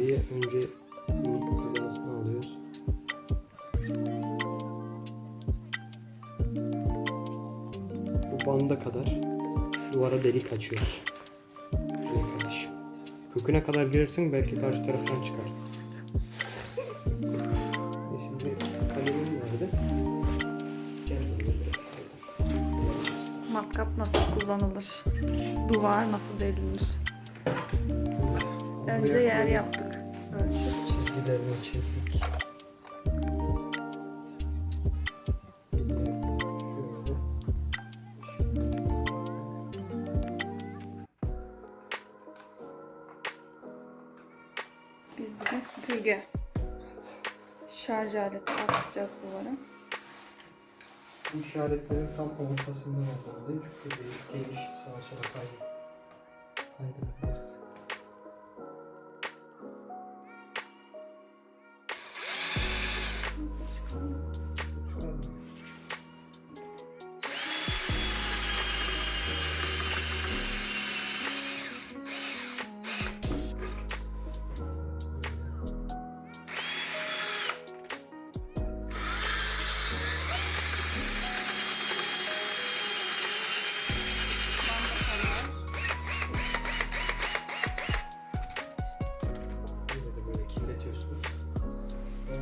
diye önce bunun hizasını alıyoruz. Bu banda kadar duvara delik açıyoruz. Şuraya kardeşim. Köküne kadar girersin belki karşı taraftan çıkar. E Şimdi kalemim nerede? Matkap nasıl kullanılır? Duvar nasıl delilir? Önce yer yaptık. Çizgilerini çizdik. Biz bugün süpürge şarj aleti asacağız duvara. Bu işaretlerin tam ortasından olmalı. Çünkü bir geniş sağa sola kay kaydırabiliriz.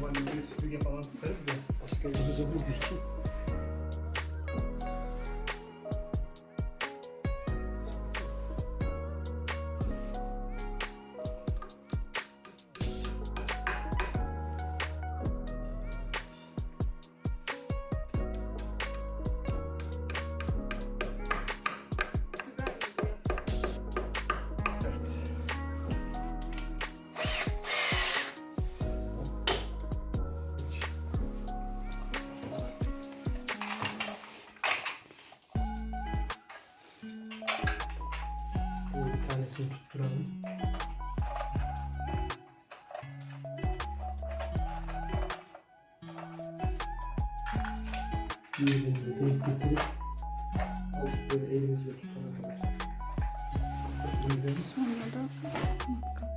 Umarım bir süpürge falan tutarız da başka yolumuz o değil. Tanesini tutturalım. Diğerini de denk getirip alıp böyle elimizle tutalım. Sonra da matkap.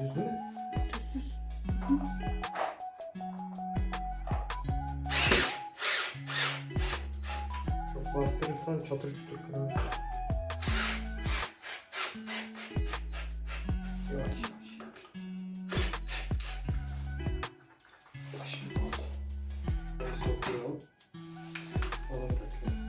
Düz değil mi? Düz düz. Çok bastırırsan çatır çutur kırar. Yavaş yavaş. Başım oldu. Sokuyorum. Onu bırakıyorum.